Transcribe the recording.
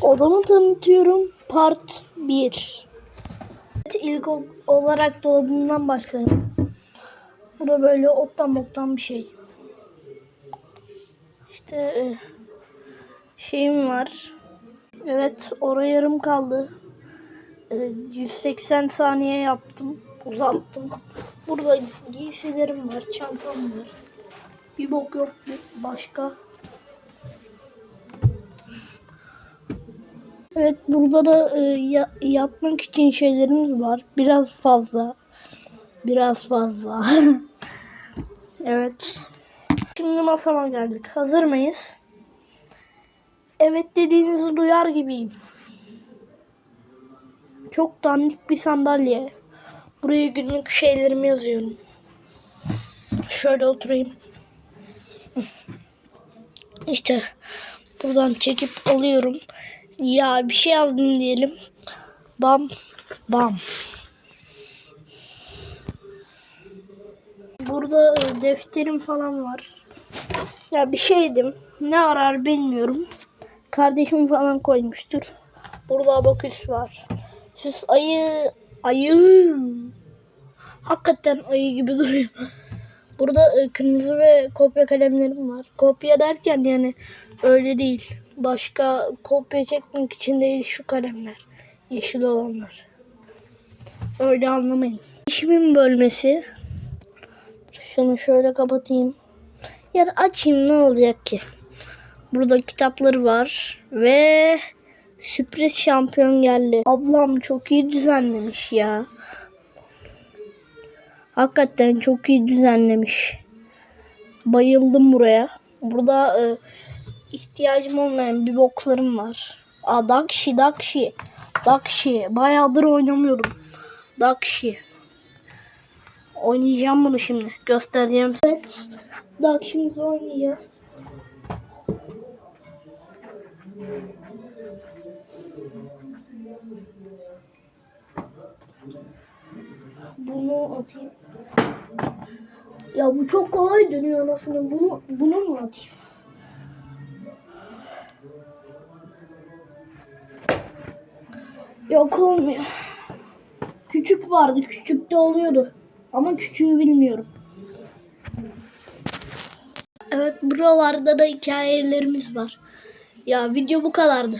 Odamı tanıtıyorum. Part 1. Evet, ilk olarak dolabımdan başlayalım. Bu da böyle ottan boktan bir şey. İşte e, şeyim var. Evet oraya yarım kaldı. E, 180 saniye yaptım. Uzattım. Burada giysilerim var. Çantam var. Bir bok yok. Başka. Evet burada da e, ya- yatmak için şeylerimiz var. Biraz fazla. Biraz fazla. evet. Şimdi masama geldik. Hazır mıyız? Evet dediğinizi duyar gibiyim. Çok dandik bir sandalye. Buraya günlük şeylerimi yazıyorum. Şöyle oturayım. İşte buradan çekip alıyorum. Ya bir şey yazdım diyelim. Bam bam. Burada e, defterim falan var. Ya bir şeydim. Ne arar bilmiyorum. Kardeşim falan koymuştur. Burada abaküs var. Süs ayı ayı. Hakikaten ayı gibi duruyor. Burada e, kırmızı ve kopya kalemlerim var. Kopya derken yani öyle değil. Başka kopya çekmek için değil şu kalemler. Yeşil olanlar. Öyle anlamayın. İşimin bölmesi. Şunu şöyle kapatayım. Ya da açayım ne olacak ki? Burada kitapları var ve sürpriz şampiyon geldi. Ablam çok iyi düzenlemiş ya. Hakikaten çok iyi düzenlemiş. Bayıldım buraya. Burada e, ihtiyacım olmayan bir boklarım var. Aa Dakshi Dakshi. Dakshi. Bayağıdır oynamıyorum. Dakshi. Oynayacağım bunu şimdi. Göstereceğim. Evet. Dakshi'mizi oynayacağız. Bunu atayım. Ya bu çok kolay dönüyor anasını. Bunu, bunu mu atayım? Yok olmuyor. Küçük vardı. Küçükte oluyordu. Ama küçüğü bilmiyorum. Evet buralarda da hikayelerimiz var. Ya video bu kadardı.